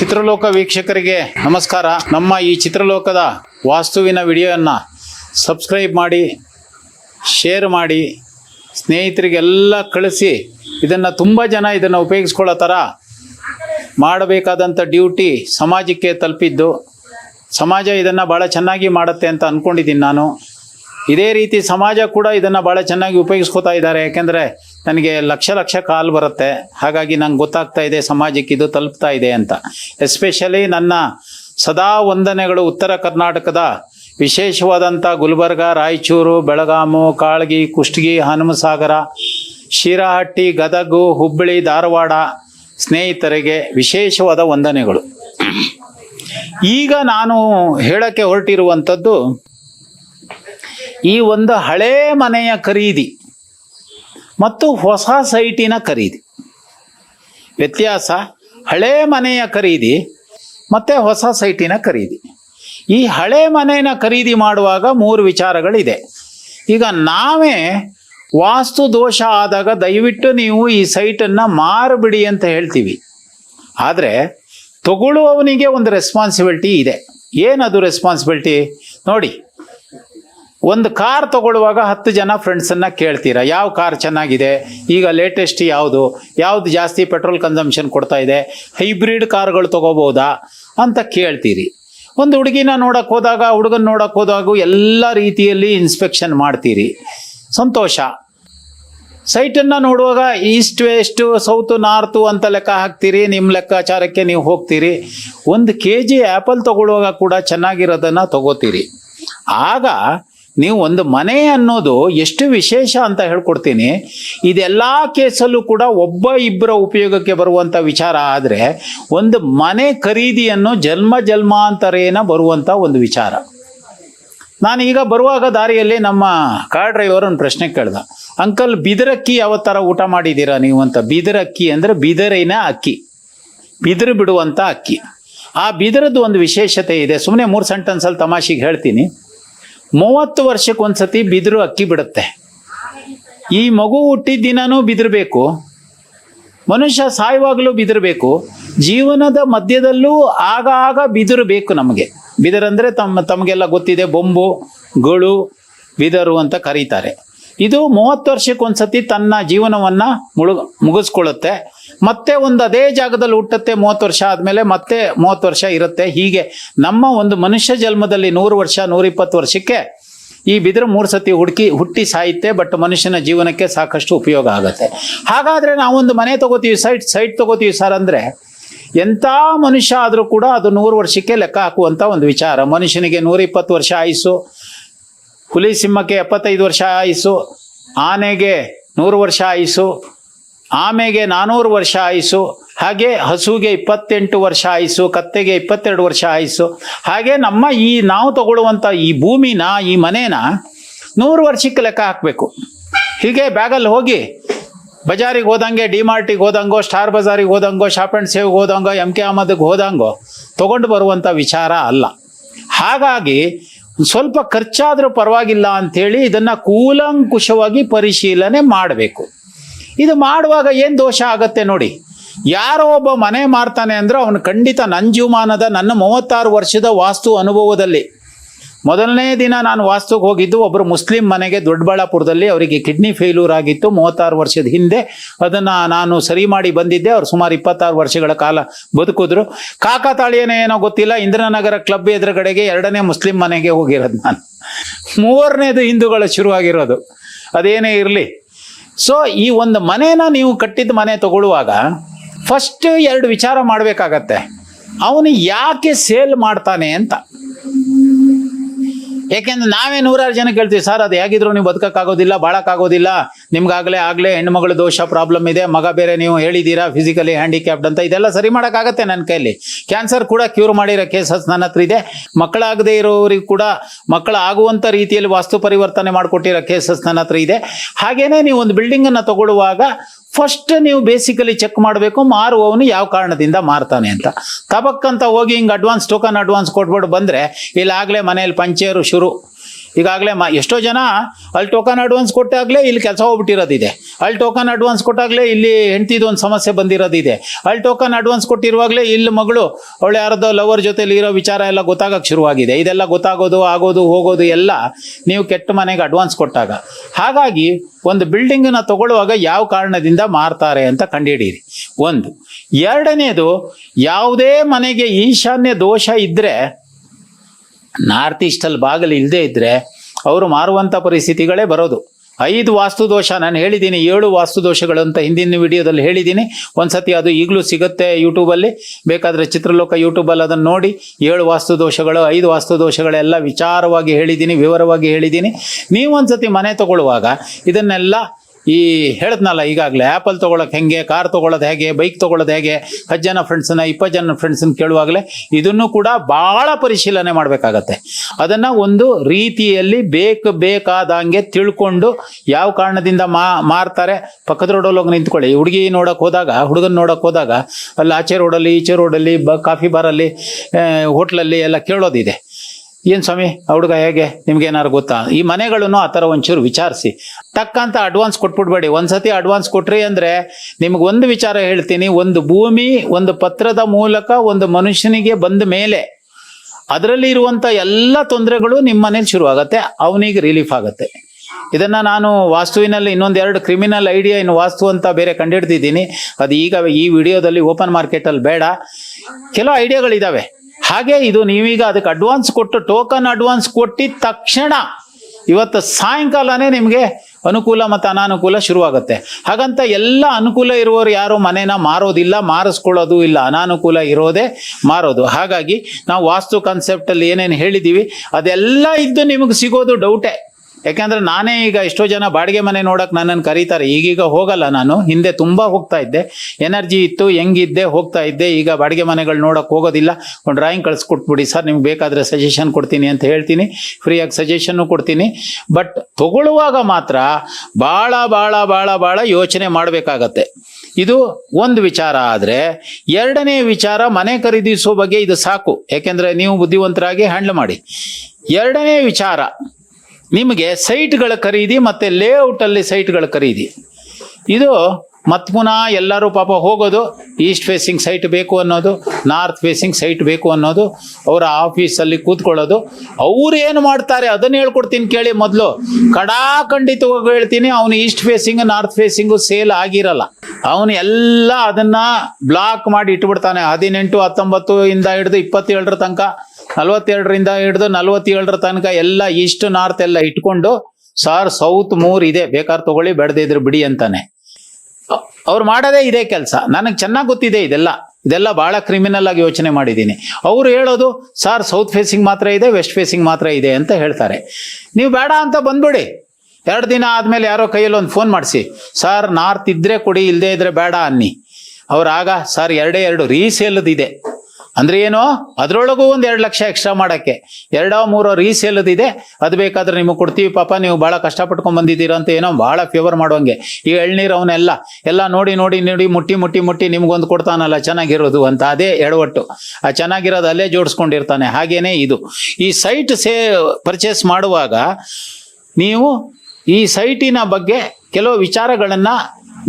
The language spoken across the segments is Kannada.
ಚಿತ್ರಲೋಕ ವೀಕ್ಷಕರಿಗೆ ನಮಸ್ಕಾರ. ನಮ್ಮ ಈ ಚಿತ್ರಲೋಕದ ವಾಸ್ತುವಿನ ವಿಡಿಯೋವನ್ನು ಸಬ್ಸ್ಕ್ರೈಬ್ ಮಾಡಿ, ಶೇರ್ ಮಾಡಿ, ಸ್ನೇಹಿತರಿಗೆಲ್ಲ ಕಳಿಸಿ, ಇದನ್ನು ತುಂಬ ಜನ ಇದನ್ನು ಉಪಯೋಗಿಸ್ಕೊಳ್ಳೋ ಥರ ಮಾಡಬೇಕಾದಂಥ ಡ್ಯೂಟಿ ಸಮಾಜಕ್ಕೆ ತಲುಪಿದ್ದು, ಸಮಾಜ ಇದನ್ನು ಭಾಳ ಚೆನ್ನಾಗಿ ಮಾಡುತ್ತೆ ಅಂತ ಅಂದ್ಕೊಂಡಿದ್ದೀನಿ ನಾನು. ಇದೇ ರೀತಿ ಸಮಾಜ ಕೂಡ ಇದನ್ನು ಭಾಳ ಚೆನ್ನಾಗಿ ಉಪಯೋಗಿಸ್ಕೋತಾ ಇದ್ದಾರೆ. ಯಾಕೆಂದರೆ ನನಗೆ ಲಕ್ಷ ಲಕ್ಷ ಕಾಲ್ ಬರುತ್ತೆ. ಹಾಗಾಗಿ ನಂಗೆ ಗೊತ್ತಾಗ್ತಾ ಇದೆ, ಸಮಾಜಕ್ಕೆ ಇದು ತಲುಪ್ತಾ ಇದೆ ಅಂತ. ಎಸ್ಪೆಷಲಿ ನನ್ನ ಸದಾ ವಂದನೆಗಳು ಉತ್ತರ ಕರ್ನಾಟಕದ ವಿಶೇಷವಾದಂಥ ಗುಲ್ಬರ್ಗ, ರಾಯಚೂರು, ಬೆಳಗಾಮು, ಕಾಳಗಿ, ಕುಷ್ಟಗಿ, ಹನುಮಸಾಗರ, ಶಿರಹಟ್ಟಿ, ಗದಗು, ಹುಬ್ಬಳ್ಳಿ, ಧಾರವಾಡ ಸ್ನೇಹಿತರಿಗೆ ವಿಶೇಷವಾದ ವಂದನೆಗಳು. ಈಗ ನಾನು ಹೇಳಕ್ಕೆ ಹೊರಟಿರುವಂಥದ್ದು ಈ ಒಂದು ಹಳೇ ಮನೆಯ ಖರೀದಿ. ಮತ್ತು ಹೊಸ ಸೈಟಿನ ಖರೀದಿ. ವ್ಯತ್ಯಾಸ, ಹಳೆ ಮನೆಯ ಖರೀದಿ ಮತ್ತು ಹೊಸ ಸೈಟಿನ ಖರೀದಿ. ಈ ಹಳೆ ಮನೆಯ ಖರೀದಿ ಮಾಡುವಾಗ ಮೂರು ವಿಚಾರಗಳಿದೆ. ಈಗ ನಾವೇ ವಾಸ್ತು ದೋಷ ಆದಾಗ ದಯವಿಟ್ಟು ನೀವು ಈ ಸೈಟನ್ನು ಮಾರುಬಿಡಿ ಅಂತ ಹೇಳ್ತೀವಿ. ಆದರೆ ತಗೊಳ್ಳುವವನಿಗೆ ಒಂದು ರೆಸ್ಪಾನ್ಸಿಬಿಲಿಟಿ ಇದೆ. ಏನದು ರೆಸ್ಪಾನ್ಸಿಬಿಲಿಟಿ ನೋಡಿ ಒಂದು ಕಾರ್ ತಗೊಳ್ಳುವಾಗ ಹತ್ತು ಜನ ಫ್ರೆಂಡ್ಸನ್ನು ಕೇಳ್ತೀರಾ? ಯಾವ ಕಾರ್ ಚೆನ್ನಾಗಿದೆ? ಈಗ ಲೇಟೆಸ್ಟ್ ಯಾವುದು? ಯಾವುದು ಜಾಸ್ತಿ ಪೆಟ್ರೋಲ್ ಕನ್ಸಂಪ್ಷನ್ ಕೊಡ್ತಾ ಇದೆ? ಹೈಬ್ರಿಡ್ ಕಾರ್ಗಳು ತಗೋಬೋದಾ? ಅಂತ ಕೇಳ್ತೀರಿ. ಒಂದು ಹುಡುಗಿನ ನೋಡಕ್ಕೆ ಹೋದಾಗ, ಹುಡುಗನ ನೋಡಕ್ಕೆ ಹೋದಾಗ ಎಲ್ಲ ರೀತಿಯಲ್ಲಿ ಇನ್ಸ್ಪೆಕ್ಷನ್ ಮಾಡ್ತೀರಿ. ಸಂತೋಷ. ಸೈಟನ್ನು ನೋಡುವಾಗ ಈಸ್ಟ್, ವೆಸ್ಟು, ಸೌತು, ನಾರ್ತು ಅಂತ ಲೆಕ್ಕ ಹಾಕ್ತೀರಿ. ನಿಮ್ಮ ಲೆಕ್ಕಾಚಾರಕ್ಕೆ ನೀವು ಹೋಗ್ತೀರಿ. ಒಂದು ಕೆ ಜಿ ಆ್ಯಪಲ್ ತಗೊಳ್ಳುವಾಗ ಕೂಡ ಚೆನ್ನಾಗಿರೋದನ್ನು ತಗೋತೀರಿ. ಆಗ ನೀವು ಒಂದು ಮನೆ ಅನ್ನೋದು ಎಷ್ಟು ವಿಶೇಷ ಅಂತ ಹೇಳ್ಕೊಡ್ತೀನಿ. ಇದೆಲ್ಲ ಕೇಸಲ್ಲೂ ಕೂಡ ಒಬ್ಬ ಇಬ್ಬರ ಉಪಯೋಗಕ್ಕೆ ಬರುವಂಥ ವಿಚಾರ ಆದರೆ ಒಂದು ಮನೆ ಖರೀದಿಯನ್ನು ಜನ್ಮ ಜನ್ಮಾಂತರೇನ ಬರುವಂಥ ಒಂದು ವಿಚಾರ. ನಾನು ಈಗ ಬರುವಾಗ ದಾರಿಯಲ್ಲಿ ನಮ್ಮ ಕಾರ್ ಡ್ರೈವರ್ ಪ್ರಶ್ನೆ ಕೇಳ್ದ. ಅಂಕಲ್, ಬಿದಿರಕ್ಕಿ ಯಾವ ಥರ ಊಟ ಮಾಡಿದ್ದೀರಾ ನೀವು ಅಂತ. ಬಿದಿರಕ್ಕಿ ಅಂದರೆ ಬಿದಿರಿನ ಅಕ್ಕಿ. ಬಿದಿರು ಬಿಡುವಂಥ ಅಕ್ಕಿ. ಆ ಬಿದಿರದ್ದು ಒಂದು ವಿಶೇಷತೆ ಇದೆ. ಸುಮ್ಮನೆ ಮೂರು ಸೆಂಟೆನ್ಸಲ್ಲಿ ತಮಾಷೆಗೆ ಹೇಳ್ತೀನಿ. ಮೂವತ್ತು ವರ್ಷಕ್ಕೆ ಒಂದ್ಸತಿ ಬಿದಿರು ಅಕ್ಕಿ ಬಿಡುತ್ತೆ. ಈ ಮಗು ಹುಟ್ಟಿದ ದಿನನೂ ಬಿದಿರಬೇಕು. ಮನುಷ್ಯ ಸಾಯುವಾಗಲೂ ಬಿದಿರಬೇಕು. ಜೀವನದ ಮಧ್ಯದಲ್ಲೂ ಆಗ ಆಗ ಬಿದಿರು ಬೇಕು ನಮಗೆ. ಬಿದಿರಂದರೆ ತಮ್ಮ ತಮಗೆಲ್ಲ ಗೊತ್ತಿದೆ, ಬೊಂಬು, ಗಳು, ಬಿದರು ಅಂತ ಕರೀತಾರೆ. ಇದು ಮೂವತ್ತು ವರ್ಷಕ್ಕೆ ಒಂದ್ಸತಿ ತನ್ನ ಜೀವನವನ್ನು ಮುಳುಗ ಮುಗಿಸ್ಕೊಳ್ಳುತ್ತೆ. ಮತ್ತೆ ಒಂದು ಅದೇ ಜಾಗದಲ್ಲಿ ಹುಟ್ಟುತ್ತೆ ಮೂವತ್ತು ವರ್ಷ ಆದಮೇಲೆ ಮತ್ತೆ ಮೂವತ್ತು ವರ್ಷ ಇರುತ್ತೆ. ಹೀಗೆ ನಮ್ಮ ಒಂದು ಮನುಷ್ಯ ಜನ್ಮದಲ್ಲಿ ನೂರು ವರ್ಷ, ನೂರಿಪ್ಪತ್ತು ವರ್ಷಕ್ಕೆ ಈ ಬಿದಿರು ಮೂರು ಸತಿ ಹುಡುಕಿ, ಹುಟ್ಟಿ ಸಾಯುತ್ತೆ, ಬಟ್ ಮನುಷ್ಯನ ಜೀವನಕ್ಕೆ ಸಾಕಷ್ಟು ಉಪಯೋಗ ಆಗುತ್ತೆ. ಹಾಗಾದರೆ ನಾವೊಂದು ಮನೆ ತಗೋತೀವಿ, ಸೈಟ್ ಸೈಟ್ ತಗೋತೀವಿ ಸರ್ ಅಂದರೆ ಎಂಥ ಮನುಷ್ಯ ಆದರೂ ಕೂಡ ಅದು ನೂರು ವರ್ಷಕ್ಕೆ ಲೆಕ್ಕ ಹಾಕುವಂಥ ಒಂದು ವಿಚಾರ. ಮನುಷ್ಯನಿಗೆ ನೂರಿಪ್ಪತ್ತು ವರ್ಷ ಆಯುಸ್ಸು ಹುಲಿ ಸಿಂಹಕ್ಕೆ ಎಪ್ಪತ್ತೈದು ವರ್ಷ ಆಯಿಸು ಆನೆಗೆ ನೂರು ವರ್ಷ ಆಯಿಸು ಆಮೆಗೆ ನಾನ್ನೂರು ವರ್ಷ ಆಯಿಸು ಹಾಗೆ ಹಸುಗೆ ಇಪ್ಪತ್ತೆಂಟು ವರ್ಷ ಆಯಿಸು ಕತ್ತೆಗೆ ಇಪ್ಪತ್ತೆರಡು ವರ್ಷ ಆಯಿಸು ಹಾಗೆ ನಮ್ಮ ಈ ನಾವು ತಗೊಳ್ಳುವಂಥ ಈ ಭೂಮಿನ, ಈ ಮನೇನ ನೂರು ವರ್ಷಕ್ಕೆ ಲೆಕ್ಕ ಹಾಕಬೇಕು. ಹೀಗೆ ಬ್ಯಾಗಲ್ಲಿ ಹೋಗಿ ಬಜಾರಿಗೆ ಹೋದಂಗೆ ಡಿ ಮಾರ್ಟಿಗೆ ಹೋದಂಗೋ, ಸ್ಟಾರ್ ಬಜಾರಿಗೆ ಹೋದಂಗೋ, ಶಾಪ್ ಆ್ಯಂಡ್ ಸೇವ್ಗೆ ಹೋದಂಗೋ ಎಂ ಕೆ ಅಹಮದ್ಗೆ ಹೋದಂಗೋ ತೊಗೊಂಡು ಬರುವಂಥ ವಿಚಾರ ಅಲ್ಲ. ಹಾಗಾಗಿ ಸ್ವಲ್ಪ ಖರ್ಚಾದರೂ ಪರವಾಗಿಲ್ಲ ಅಂಥೇಳಿ ಇದನ್ನು ಕೂಲಂಕುಷವಾಗಿ ಪರಿಶೀಲನೆ ಮಾಡಬೇಕು. ಇದು ಮಾಡುವಾಗ ಏನು ದೋಷ ಆಗತ್ತೆ ನೋಡಿ. ಯಾರೋ ಒಬ್ಬ ಮನೆ ಮಾರ್ತಾನೆ ಅಂದರೆ ಅವನು ಖಂಡಿತ ನಂಜುಮಾನದ ನನ್ನ ಮೂವತ್ತಾರು ವರ್ಷದ ವಾಸ್ತು ಅನುಭವದಲ್ಲಿ ಮೊದಲನೇ ದಿನ ನಾನು ವಾಸ್ತುಗೆ ಹೋಗಿದ್ದು ಒಬ್ಬರು ಮುಸ್ಲಿಂ ಮನೆಗೆ ದೊಡ್ಡಬಳ್ಳಾಪುರದಲ್ಲಿ ಅವರಿಗೆ ಕಿಡ್ನಿ ಫೇಲ್ಯೂರ್ ಆಗಿತ್ತು. ಮೂವತ್ತಾರು ವರ್ಷದ ಹಿಂದೆ ಅದನ್ನು ನಾನು ಸರಿ ಮಾಡಿ ಬಂದಿದ್ದೆ. ಅವ್ರು ಸುಮಾರು ಇಪ್ಪತ್ತಾರು ವರ್ಷಗಳ ಕಾಲ ಬದುಕಿದ್ರು. ಕಾಕತಾಳೀಯನೇ ಏನೋ ಗೊತ್ತಿಲ್ಲ. ಇಂದ್ರನಗರ ಕ್ಲಬ್ ಎದುರುಗಡೆಗೆ ಎರಡನೇ ಮುಸ್ಲಿಂ ಮನೆಗೆ ಹೋಗಿರೋದು ನಾನು. ಮೂರನೇದು ಹಿಂದೂಗಳು ಶುರುವಾಗಿರೋದು. ಅದೇನೇ ಇರಲಿ. ಸೊ ಈ ಒಂದು ಮನೇನ ನೀವು ಕಟ್ಟಿದ ಮನೆ ತಗೊಳ್ಳುವಾಗ ಫಸ್ಟ್ ಎರಡು ವಿಚಾರ ಮಾಡಬೇಕಾಗತ್ತೆ. ಅವನು ಯಾಕೆ ಸೇಲ್ ಮಾಡ್ತಾನೆ ಅಂತ. ಯಾಕೆಂದ್ರೆ ನಾವೇ ನೂರಾರು ಜನ ಕೇಳ್ತೀವಿ ಸರ್ ಅದು ಹೇಗಿದ್ರು? ನೀವು ಬದುಕಕ್ಕಾಗೋದಿಲ್ಲ ಬಾಳಕ್ಕಾಗೋದಿಲ್ಲ. ನಿಮ್ಗಾಗಲೇ ಆಗಲೇ ಹೆಣ್ಮಗಳು ದೋಷ ಪ್ರಾಬ್ಲಮ್ ಇದೆ. ಮಗ ಬೇರೆ ನೀವು ಹೇಳಿದ್ದೀರಾ? ಫಿಸಿಕಲಿ ಹ್ಯಾಂಡಿಕ್ಯಾಪ್ಡ್ ಅಂತ. ಇದೆಲ್ಲ ಸರಿ ಮಾಡೋಕ್ಕಾಗತ್ತೆ ನನ್ನ ಕೈಯಲ್ಲಿ ಕ್ಯಾನ್ಸರ್ ಕೂಡ ಕ್ಯೂರ್ ಮಾಡಿರೋ ಕೇಸಸ್ ನನ್ನ ಹತ್ರ ಇದೆ. ಮಕ್ಕಳಾಗದೇ ಇರೋರಿಗೆ ಕೂಡ ಮಕ್ಕಳು ಆಗುವಂಥ ರೀತಿಯಲ್ಲಿ ವಾಸ್ತು ಪರಿವರ್ತನೆ ಮಾಡಿಕೊಟ್ಟಿರೋ ಕೇಸಸ್ ನನ್ನ ಹತ್ರ ಇದೆ. ಹಾಗೇನೇ ನೀವು ಒಂದು ಬಿಲ್ಡಿಂಗನ್ನು ತಗೊಳ್ಳುವಾಗ ಫಸ್ಟ್ ನೀವು ಬೇಸಿಕಲಿ ಚೆಕ್ ಮಾಡಬೇಕು. ಮಾರುವವನು ಯಾವ ಕಾರಣದಿಂದ ಮಾರ್ತಾನೆ ಅಂತ. ತಬಕ್ಕಂತ ಹೋಗಿ ಹಿಂಗೆ ಅಡ್ವಾನ್ಸ್ ಟೋಕನ್ ಅಡ್ವಾನ್ಸ್ ಕೊಟ್ಬಿಟ್ಟು ಬಂದರೆ, ಇಲ್ಲಾಗಲೇ ಮನೇಲಿ ಪಂಚೇರು ಶುರು. ಈಗಾಗಲೇ ಮ ಎಷ್ಟೋ ಜನ ಅಲ್ಲಿ ಟೋಕನ್ ಅಡ್ವಾನ್ಸ್ ಕೊಟ್ಟಾಗಲೇ ಇಲ್ಲಿ ಕೆಲಸ ಹೋಗ್ಬಿಟ್ಟಿರೋದಿದೆ. ಅಲ್ಲಿ ಟೋಕನ್ ಅಡ್ವಾನ್ಸ್ ಕೊಟ್ಟಾಗಲೇ ಇಲ್ಲಿ ಹೆಂಡ್ತಿದು ಒಂದು ಸಮಸ್ಯೆ ಬಂದಿರೋದಿದೆ. ಅಲ್ಲಿ ಟೋಕನ್ ಅಡ್ವಾನ್ಸ್ ಕೊಟ್ಟಿರುವಾಗಲೇ ಇಲ್ಲಿ ಮಗಳು ಅವಳು ಯಾರದೋ ಲವರ್ ಜೊತೆಲಿ ಇರೋ ವಿಚಾರ ಎಲ್ಲ ಗೊತ್ತಾಗಕ್ಕೆ ಶುರುವಾಗಿದೆ. ಇದೆಲ್ಲ ಗೊತ್ತಾಗೋದು, ಆಗೋದು, ಹೋಗೋದು ಎಲ್ಲ ನೀವು ಕೆಟ್ಟ ಮನೆಗೆ ಅಡ್ವಾನ್ಸ್ ಕೊಟ್ಟಾಗ. ಹಾಗಾಗಿ ಒಂದು ಬಿಲ್ಡಿಂಗನ್ನ ತಗೊಳ್ಳುವಾಗ ಯಾವ ಕಾರಣದಿಂದ ಮಾರ್ತಾರೆ ಅಂತ ಕಂಡುಹಿಡೀರಿ ಒಂದು. ಎರಡನೇದು, ಯಾವುದೇ ಮನೆಗೆ ಈಶಾನ್ಯ ದೋಷ ಇದ್ದರೆ ನಾರ್ತ್ ಈಸ್ಟಲ್ಲಿ ಬಾಗಿಲು ಇಲ್ಲದೆ ಇದ್ದರೆ ಅವರು ಮಾರುವಂಥ ಪರಿಸ್ಥಿತಿಗಳೇ ಬರೋದು. ಐದು ವಾಸ್ತು ದೋಷ ನಾನು ಹೇಳಿದ್ದೀನಿ ಏಳು ವಾಸ್ತು ಅಂತ ಹಿಂದಿನ ವಿಡಿಯೋದಲ್ಲಿ ಹೇಳಿದ್ದೀನಿ ಒಂದ್ಸತಿ ಅದು ಈಗಲೂ ಸಿಗುತ್ತೆ ಯೂಟ್ಯೂಬಲ್ಲಿ ಬೇಕಾದರೆ ಚಿತ್ರಲೋಕ ಯೂಟ್ಯೂಬಲ್ಲಿ ಅದನ್ನು ನೋಡಿ ಏಳು ವಾಸ್ತು ದೋಷಗಳು, ಐದು ವಾಸ್ತು ದೋಷಗಳೆಲ್ಲ ವಿಚಾರವಾಗಿ ಹೇಳಿದ್ದೀನಿ ವಿವರವಾಗಿ ಹೇಳಿದ್ದೀನಿ ನೀವು ಒಂದ್ಸತಿ ಮನೆ ತಗೊಳ್ಳುವಾಗ ಇದನ್ನೆಲ್ಲ ಈ ಹೇಳಿದ್ನಲ್ಲ ಈಗಾಗಲೇ ಆ್ಯಪಲ್ ತೊಗೊಳಕ್ಕೆ ಹೆಂಗೆ ಕಾರ್ ತೊಗೊಳೋದು ಹೇಗೆ ಬೈಕ್ ತೊಗೊಳೋದು ಹೇಗೆ, ಹತ್ತು ಜನ ಫ್ರೆಂಡ್ಸನ್ನ ಇಪ್ಪತ್ತು ಜನ ಫ್ರೆಂಡ್ಸನ್ನ ಕೇಳುವಾಗಲೇ ಇದನ್ನು ಕೂಡ ಭಾಳ ಪರಿಶೀಲನೆ ಮಾಡಬೇಕಾಗತ್ತೆ. ಅದನ್ನು ಒಂದು ರೀತಿಯಲ್ಲಿ ಬೇಕು ಬೇಕಾದಂಗೆ ತಿಳ್ಕೊಂಡು ಯಾವ ಕಾರಣದಿಂದ ಮಾ, ಮಾರ್ತಾರೆ, ಪಕ್ಕದ ರೋಡಲ್ಲಿ ಹೋಗಿ ನಿಂತ್ಕೊಳ್ಳಿ. ಹುಡುಗಿ ನೋಡೋಕೆ ಹೋದಾಗ, ಹುಡುಗನ ನೋಡೋಕೆ ಹೋದಾಗ, ಅಲ್ಲಿ ಆಚೆ ರೋಡಲ್ಲಿ ಈಚೆ ರೋಡಲ್ಲಿ ಬ ಕಾಫಿ ಬಾರಲ್ಲಿ ಹೋಟ್ಲಲ್ಲಿ ಎಲ್ಲ ಕೇಳೋದಿದೆ. ಏನು ಸ್ವಾಮಿ ಹುಡುಗ ಹೇಗೆ? ನಿಮ್ಗೇನಾದ್ರು ಗೊತ್ತಾ? ಈ ಮನೆಗಳನ್ನು ಆ ಥರ ಒಂಚೂರು ವಿಚಾರಿಸಿ. ತಕ್ಕಂತ ಅಡ್ವಾನ್ಸ್ ಕೊಟ್ಬಿಡ್ಬೇಡಿ. ಒಂದ್ಸತಿ ಅಡ್ವಾನ್ಸ್ ಕೊಟ್ರಿ ಅಂದರೆ ನಿಮ್ಗೆ ಒಂದು ವಿಚಾರ ಹೇಳ್ತೀನಿ. ಒಂದು ಭೂಮಿ, ಒಂದು ಪತ್ರದ ಮೂಲಕ ಒಂದು ಮನುಷ್ಯನಿಗೆ ಬಂದ ಮೇಲೆ ಅದರಲ್ಲಿ ಇರುವಂಥ ಎಲ್ಲ ತೊಂದರೆಗಳು ನಿಮ್ಮ ಮನೇಲಿ ಶುರುವಾಗತ್ತೆ, ಅವನಿಗೆ ರಿಲೀಫ್ ಆಗುತ್ತೆ. ಇದನ್ನ ನಾನು ವಾಸ್ತುವಿನಲ್ಲಿ ಇನ್ನೊಂದೆರಡು ಕ್ರಿಮಿನಲ್ ಐಡಿಯಾ ಇನ್ನು ವಾಸ್ತು ಅಂತ ಬೇರೆ ಕಂಡಿಡ್ದಿದ್ದೀನಿ. ಅದು ಈಗ ಈ ವಿಡಿಯೋದಲ್ಲಿ ಓಪನ್ ಮಾರ್ಕೆಟಲ್ಲಿ ಬೇಡ. ಕೆಲವು ಐಡಿಯಾಗಳಿದ್ದಾವೆ ಹಾಗೆ ಇದು ನೀವೀಗ ಅದಕ್ಕೆ ಅಡ್ವಾನ್ಸ್ ಕೊಟ್ಟು ಟೋಕನ್ ಅಡ್ವಾನ್ಸ್ ಕೊಟ್ಟಿದ ತಕ್ಷಣ ಇವತ್ತು ಸಾಯಂಕಾಲನೇ ನಿಮಗೆ ಅನುಕೂಲ ಮತ್ತು ಅನಾನುಕೂಲ ಶುರುವಾಗುತ್ತೆ. ಹಾಗಂತ ಎಲ್ಲ ಅನುಕೂಲ ಇರುವವರು ಯಾರು ಮನೇನ ಮಾರೋದಿಲ್ಲ, ಮಾರಿಸ್ಕೊಳ್ಳೋದು ಇಲ್ಲ, ಅನಾನುಕೂಲ ಇರೋದೇ ಮಾರೋದು. ಹಾಗಾಗಿ ನಾವು ವಾಸ್ತು ಕಾನ್ಸೆಪ್ಟಲ್ಲಿ ಏನೇನು ಹೇಳಿದ್ದೀವಿ, ಅದೆಲ್ಲ ಇದ್ದು ನಿಮಗೆ ಸಿಗೋದು ಡೌಟೇ ಯಾಕೆಂದ್ರೆ ನಾನೇ ಈಗ ಎಷ್ಟೋ ಜನ ಬಾಡಿಗೆ ಮನೆ ನೋಡಕ್ಕೆ ನನ್ನನ್ನು ಕರೀತಾರೆ. ಈಗೀಗ ಹೋಗಲ್ಲ ನಾನು. ಹಿಂದೆ ತುಂಬಾ ಹೋಗ್ತಾ ಇದ್ದೆ. ಎನರ್ಜಿ ಇತ್ತು, ಹೆಂಗಿದ್ದೆ, ಹೋಗ್ತಾ ಇದ್ದೆ. ಈಗ ಬಾಡಿಗೆ ಮನೆಗಳು ನೋಡಕ್ ಹೋಗೋದಿಲ್ಲ. ಒಂದು ಡ್ರಾಯಿಂಗ್ ಕಳಿಸ್ಕೊಟ್ಬಿಡಿ ಸರ್. ನಿಮ್ಗೆ ಬೇಕಾದ್ರೆ ಸಜೆಷನ್ ಕೊಡ್ತೀನಿ ಅಂತ ಹೇಳ್ತೀನಿ. ಫ್ರೀಯಾಗಿ ಸಜೆಷನ್ನು ಕೊಡ್ತೀನಿ. ಬಟ್ ತಗೊಳ್ಳುವಾಗ ಮಾತ್ರ ಭಾಳ ಭಾಳ ಭಾಳ ಭಾಳ ಯೋಚನೆ ಮಾಡಬೇಕಾಗತ್ತೆ. ಇದು ಒಂದು ವಿಚಾರ ಆದರೆ ಎರಡನೇ ವಿಚಾರ ಮನೆ ಖರೀದಿಸುವ ಬಗ್ಗೆ ಇದು ಸಾಕು. ಯಾಕೆಂದ್ರೆ ನೀವು ಬುದ್ಧಿವಂತರಾಗಿ ಹ್ಯಾಂಡಲ್ ಮಾಡಿ. ಎರಡನೇ ವಿಚಾರ ನಿಮಗೆ ಸೈಟ್ಗಳ ಖರೀದಿ ಮತ್ತು ಲೇಔಟಲ್ಲಿ ಸೈಟ್ಗಳ ಖರೀದಿ. ಇದು ಪುನಃ ಎಲ್ಲರೂ ಪಾಪ ಹೋಗೋದು, ಈಸ್ಟ್ ಫೇಸಿಂಗ್ ಸೈಟ್ ಬೇಕು ಅನ್ನೋದು, ನಾರ್ತ್ ಫೇಸಿಂಗ್ ಸೈಟ್ ಬೇಕು ಅನ್ನೋದು, ಅವರ ಆಫೀಸಲ್ಲಿ ಕೂತ್ಕೊಳ್ಳೋದು. ಅವ್ರು ಏನು ಮಾಡ್ತಾರೆ ಅದನ್ನು ಹೇಳ್ಕೊಡ್ತೀನಿ ಕೇಳಿ ಮೊದಲು. ಕಡಾಖಂಡಿತವಾಗಿ ಹೇಳ್ತೀನಿ, ಅವನು east facing, north facing sale ಆಗಿರಲ್ಲ. ಅವನು ಎಲ್ಲ ಅದನ್ನ ಬ್ಲಾಕ್ ಮಾಡಿ ಇಟ್ಬಿಡ್ತಾನೆ. ಹದಿನೆಂಟು, ಹತ್ತೊಂಬತ್ತು ಇಂದ ಹಿಡಿದು ಇಪ್ಪತ್ತೇಳರ ತನಕ. ನಲವತ್ತೆರಡರಿಂದ ಹಿಡಿದು ನಲ್ವತ್ತೇಳರ ತನಕ ಎಲ್ಲ ಈಸ್ಟ್ ನಾರ್ತ್ ಎಲ್ಲ ಇಟ್ಕೊಂಡು, ಸಾರ್, ಸೌತ್ ಮೂರ್ ಇದೆ ಬೇಕಾದ್ರೆ ತಗೊಳ್ಳಿ, ಬೆಳೆದಿದ್ರು ಬಿಡಿ ಅಂತಾನೆ. ಅವ್ರು ಮಾಡೋದೇ ಇದೇ ಕೆಲಸ. ನನಗೆ ಚೆನ್ನಾಗಿ ಗೊತ್ತಿದೆ ಇದೆಲ್ಲ. ಇದೆಲ್ಲ ಭಾಳ ಕ್ರಿಮಿನಲ್ ಆಗಿ ಯೋಚನೆ ಮಾಡಿದ್ದೀನಿ. ಅವರು ಹೇಳೋದು, ಸಾರ್, ಸೌತ್ ಫೇಸಿಂಗ್ ಮಾತ್ರ ಇದೆ, ವೆಸ್ಟ್ ಫೇಸಿಂಗ್ ಮಾತ್ರ ಇದೆ ಅಂತ ಹೇಳ್ತಾರೆ. ನೀವು ಬೇಡ ಅಂತ ಬಂದ್ಬಿಡಿ. ಎರಡು ದಿನ ಆದಮೇಲೆ ಯಾರೋ ಕೈಯಲ್ಲಿ ಒಂದು ಫೋನ್ ಮಾಡಿಸಿ. ಸಾರ್, ನಾರ್ತ್ ಇದ್ದರೆ ಕೊಡಿ ಇಲ್ಲದೆ ಇದ್ರೆ ಬೇಡ ಅನ್ನಿ. ಅವ್ರು, ಆಗ, ಸರ್, ಎರಡೇ ಎರಡು ರೀಸೇಲ್ದಿದೆ ಅಂದ್ರೆ ಏನೋ? ಅದರೊಳಗೂ ಒಂದು ಎರಡು ಲಕ್ಷ ಎಕ್ಸ್ಟ್ರಾ ಮಾಡೋಕ್ಕೆ. ಎರಡೋ, ಮೂರೋ ಇದೆ. ಅದು ಬೇಕಾದ್ರೆ ನಿಮಗೆ ಕೊಡ್ತೀವಿ ಪಾಪ, ನೀವು ಭಾಳ ಕಷ್ಟಪಟ್ಕೊಂಡು ಬಂದಿದ್ದೀರ ಅಂತ ಏನೋ ಭಾಳ ಫೇವರ್ ಮಾಡುವಂಗೆ. ಈ ಎಳ್ನೀರು ಅವನ್ನೆಲ್ಲ ಎಲ್ಲ ನೋಡಿ ನೋಡಿ ನೋಡಿ, ಮುಟ್ಟಿ ಮುಟ್ಟಿ ಮುಟ್ಟಿ ನಿಮ್ಗೊಂದು ಕೊಡ್ತಾನಲ್ಲ, ಚೆನ್ನಾಗಿರೋದು ಅಂತ. ಅದೇ ಎಡವಟ್ಟು. ಆ ಚೆನ್ನಾಗಿರೋದು ಅಲ್ಲೇ ಜೋಡಿಸ್ಕೊಂಡಿರ್ತಾನೆ. ಹಾಗೇನೆ ಇದು. ಈ ಸೈಟ್ ಸೇ ಪರ್ಚೇಸ್ ಮಾಡುವಾಗ ನೀವು ಈ ಸೈಟಿನ ಬಗ್ಗೆ ಕೆಲವು ವಿಚಾರಗಳನ್ನು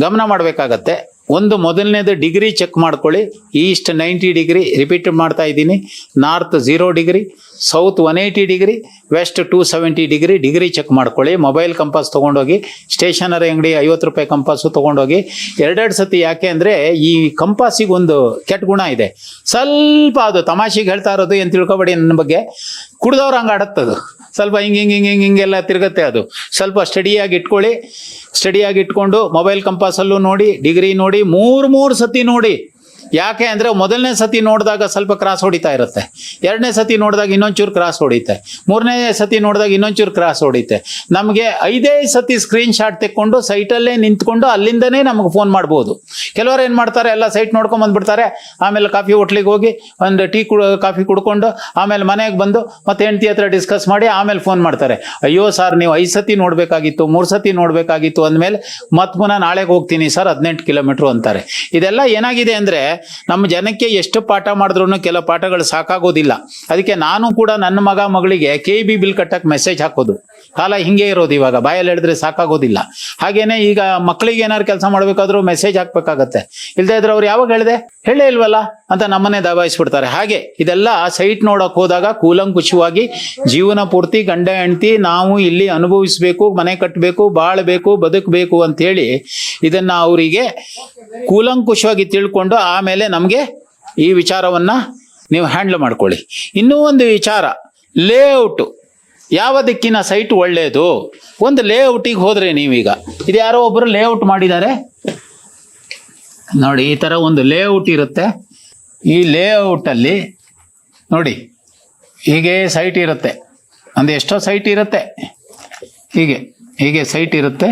ಗಮನ ಮಾಡಬೇಕಾಗತ್ತೆ. ಒಂದು ಮೊದಲನೇದು ಡಿಗ್ರಿ ಚೆಕ್ ಮಾಡ್ಕೊಳ್ಳಿ. ಈಸ್ಟ್ ನೈಂಟಿ ಡಿಗ್ರಿ ರಿಪೀಟ್ ಮಾಡ್ತಾ ಇದ್ದೀನಿ. North zero degree, south one eighty degree west two seventy degree degree check ಮಾಡ್ಕೊಳ್ಳಿ. ಮೊಬೈಲ್ ಕಂಪಾಸ್ ತೊಗೊಂಡೋಗಿ ಸ್ಟೇಷನರಿ ಅಂಗಡಿ ಐವತ್ತು ರೂಪಾಯಿ ಕಂಪಾಸು ತೊಗೊಂಡೋಗಿ. ಎರಡೆರಡು ಸತಿ ಯಾಕೆ ಅಂದರೆ ಈ ಕಂಪಾಸಿಗೆ ಒಂದು ಕೆಟ್ಟ ಗುಣ ಇದೆ. ಸ್ವಲ್ಪ ಅದು ತಮಾಷೆಗೆ ಹೇಳ್ತಾ ಇರೋದು ಏನು ತಿಳ್ಕೊಬೇಡಿ ನನ್ನ ಬಗ್ಗೆ. ಕುಡ್ದವ್ರು ಹಂಗೆ ಆಡತ್ತದು ಸ್ವಲ್ಪ ಹಿಂಗೆ ಹಿಂಗೆ ಹಿಂಗೆ ಹಿಂಗೆ, ಹಿಂಗೆಲ್ಲ ತಿರುಗತ್ತೆ ಅದು. ಸ್ವಲ್ಪ ಸ್ಟಡಿಯಾಗಿ ಇಟ್ಕೊಳ್ಳಿ. ಸ್ಟಡಿಯಾಗಿ ಇಟ್ಕೊಂಡು ಮೊಬೈಲ್ ಕಂಪಾಸಲ್ಲೂ ನೋಡಿ ಡಿಗ್ರಿ ನೋಡಿ, ಮೂರು ಮೂರು ಸತಿ ನೋಡಿ. ಯಾಕೆ ಅಂದರೆ ಮೊದಲನೇ ಸತಿ ನೋಡಿದಾಗ ಸ್ವಲ್ಪ ಕ್ರಾಸ್ ಹೊಡಿತಾ ಇರುತ್ತೆ. ಎರಡನೇ ಸತಿ ನೋಡಿದಾಗ ಇನ್ನೊಂಚೂರು ಕ್ರಾಸ್ ಹೊಡಿತೆ. ಮೂರನೇ ಸತಿ ನೋಡಿದಾಗ ಇನ್ನೊಂಚೂರು ಕ್ರಾಸ್ ಹೊಡಿತೆ. ನಮಗೆ ಐದೇ ಸತಿ ಸ್ಕ್ರೀನ್ ಶಾಟ್ ತೆಕ್ಕೊಂಡು ಸೈಟಲ್ಲೇ ನಿಂತ್ಕೊಂಡು ಅಲ್ಲಿಂದನೇ ನಮಗೆ ಫೋನ್ ಮಾಡ್ಬೋದು. ಕೆಲವರು ಏನು ಮಾಡ್ತಾರೆ, ಎಲ್ಲ ಸೈಟ್ ನೋಡ್ಕೊಂಡು ಬಂದ್ಬಿಡ್ತಾರೆ. ಆಮೇಲೆ ಕಾಫಿ ಹೋಟ್ಲಿಗೆ ಹೋಗಿ ಒಂದು ಟೀ ಕುಡ ಕಾಫಿ ಕುಡ್ಕೊಂಡು ಆಮೇಲೆ ಮನೆಗೆ ಬಂದು ಮತ್ತೆ ಹೆಂಡತಿ ಹತ್ರ ಡಿಸ್ಕಸ್ ಮಾಡಿ ಆಮೇಲೆ ಫೋನ್ ಮಾಡ್ತಾರೆ. ಅಯ್ಯೋ ಸರ್ ನೀವು ಐದು ಸತಿ ನೋಡಬೇಕಾಗಿತ್ತು, ಮೂರು ಸತಿ ನೋಡಬೇಕಾಗಿತ್ತು ಅಂದಮೇಲೆ ಮತ್ತೆ ಪುನಃ ನಾಳೆಗೆ ಹೋಗ್ತೀನಿ ಸರ್ ಹದಿನೆಂಟು ಕಿಲೋಮೀಟ್ರು ಅಂತಾರೆ. ಇದೆಲ್ಲ ಏನಾಗಿದೆ ಅಂದರೆ ನಮ್ಮ ಜನಕ್ಕೆ ಎಷ್ಟು ಪಾಠ ಮಾಡಿದ್ರು ಕೆಲವು ಪಾಠಗಳು ಸಾಕಾಗೋದಿಲ್ಲ. ಅದಕ್ಕೆ ನಾನು ಕೂಡ ನನ್ನ ಮಗ ಮಗಳಿಗೆ ಕೆ ಬಿ ಬಿಲ್ ಕಟ್ಟಕ್ಕೆ ಮೆಸೇಜ್ ಹಾಕೋದು. ಕಾಲ ಹಿಂಗೆ ಇರೋದು ಇವಾಗ. ಬಾಯಲ್ಲಿ ಹೇಳಿದ್ರೆ ಸಾಕಾಗೋದಿಲ್ಲ. ಹಾಗೇನೆ ಈಗ ಮಕ್ಕಳಿಗೆ ಏನಾದ್ರು ಕೆಲಸ ಮಾಡ್ಬೇಕಾದ್ರೂ ಮೆಸೇಜ್ ಹಾಕ್ಬೇಕಾಗತ್ತೆ. ಇಲ್ದೇ ಇದ್ರೆ ಅವ್ರು ಯಾವಾಗ ಹೇಳಿದೆ? ಹೇಳೇ ಇಲ್ವಲ್ಲ? ಅಂತ ನಮ್ಮನ್ನೇ ದಬಾಯಿಸ್ಬಿಡ್ತಾರೆ. ಹಾಗೆ ಇದೆಲ್ಲ ಸೈಟ್ ನೋಡಕ್ ಹೋದಾಗ ಕೂಲಂಕುಷವಾಗಿ ಜೀವನ ಪೂರ್ತಿ ಗಂಡ ಹೆಂಡತಿ ನಾವು ಇಲ್ಲಿ ಅನುಭವಿಸ್ಬೇಕು, ಮನೆ ಕಟ್ಟಬೇಕು ಬಾಳ್ಬೇಕು, ಬದುಕಬೇಕು ಅಂತೇಳಿ ಇದನ್ನ ಅವರಿಗೆ ಕೂಲಂಕುಷವಾಗಿ ತಿಳ್ಕೊಂಡು ಆಮೇಲೆ ನಮಗೆ ಈ ವಿಚಾರವನ್ನ ನೀವು ಹ್ಯಾಂಡಲ್ ಮಾಡ್ಕೊಳ್ಳಿ. ಇನ್ನೂ ಒಂದು ವಿಚಾರ ಲೇಔಟು ಯಾವ ದಿಕ್ಕಿನ ಸೈಟ್ ಒಳ್ಳೆಯದು ಒಂದು ಲೇಔಟಿಗೆ ಹೋದ್ರೆ ನೀವೀಗ. ಇದು ಯಾರೋ ಒಬ್ಬರು ಲೇಔಟ್ ಮಾಡಿದ್ದಾರೆ? ನೋಡಿ, ಈ ಥರ ಒಂದು ಲೇಔಟ್ ಇರುತ್ತೆ. ಈ ಲೇಔಟಲ್ಲಿ ನೋಡಿ, ಹೀಗೆ ಸೈಟ್ ಇರುತ್ತೆ. ಒಂದು ಎಷ್ಟೋ ಸೈಟ್ ಇರುತ್ತೆ. ಹೀಗೆ ಹೀಗೆ ಸೈಟ್ ಇರುತ್ತೆ.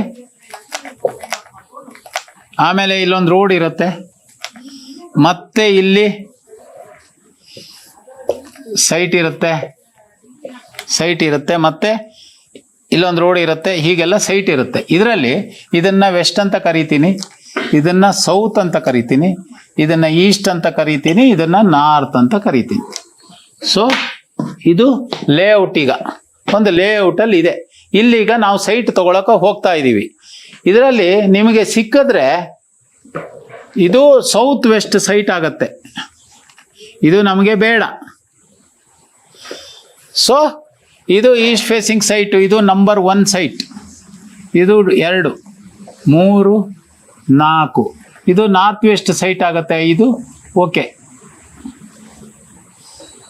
ಆಮೇಲೆ ಇಲ್ಲೊಂದು ರೋಡ್ ಇರುತ್ತೆ. ಮತ್ತೆ ಇಲ್ಲಿ ಸೈಟ್ ಇರುತ್ತೆ. ಸೈಟ್ ಇರುತ್ತೆ ಮತ್ತೆ ಇಲ್ಲೊಂದು ರೋಡ್ ಇರುತ್ತೆ, ಹೀಗೆಲ್ಲ ಸೈಟ್ ಇರುತ್ತೆ. ಇದರಲ್ಲಿ ಇದನ್ನ ವೆಸ್ಟ್ ಅಂತ ಕರಿತೀನಿ, ಇದನ್ನ ಸೌತ್ ಅಂತ ಕರಿತೀನಿ, ಇದನ್ನ ಈಸ್ಟ್ ಅಂತ ಕರಿತೀನಿ, ಇದನ್ನ ನಾರ್ತ್ ಅಂತ ಕರಿತೀನಿ. ಸೊ ಇದು ಲೇಔಟ್ ಈಗ. ಒಂದು ಲೇಔಟಲ್ಲಿ ಇದೆ. ಇಲ್ಲಿಗ ನಾವು ಸೈಟ್ ತಗೊಳಕ ಹೋಗ್ತಾ ಇದ್ದೀವಿ ಇದರಲ್ಲಿ ನಿಮಗೆ ಸಿಕ್ಕಿದ್ರೆ ಇದು ಸೌತ್ ವೆಸ್ಟ್ ಸೈಟ್ ಆಗತ್ತೆ. ಇದು ನಮಗೆ ಬೇಡ. ಸೊ ಇದು ಈಸ್ಟ್ ಫೇಸಿಂಗ್ ಸೈಟು ಇದು ನಂಬರ್ ಒನ್ ಸೈಟ್ ಇದು ಎರಡು, ಮೂರು, ನಾಲ್ಕು. ಇದು ನಾರ್ತ್ ವೆಸ್ಟ್ ಸೈಟ್ ಆಗುತ್ತೆ, ಇದು ಓಕೆ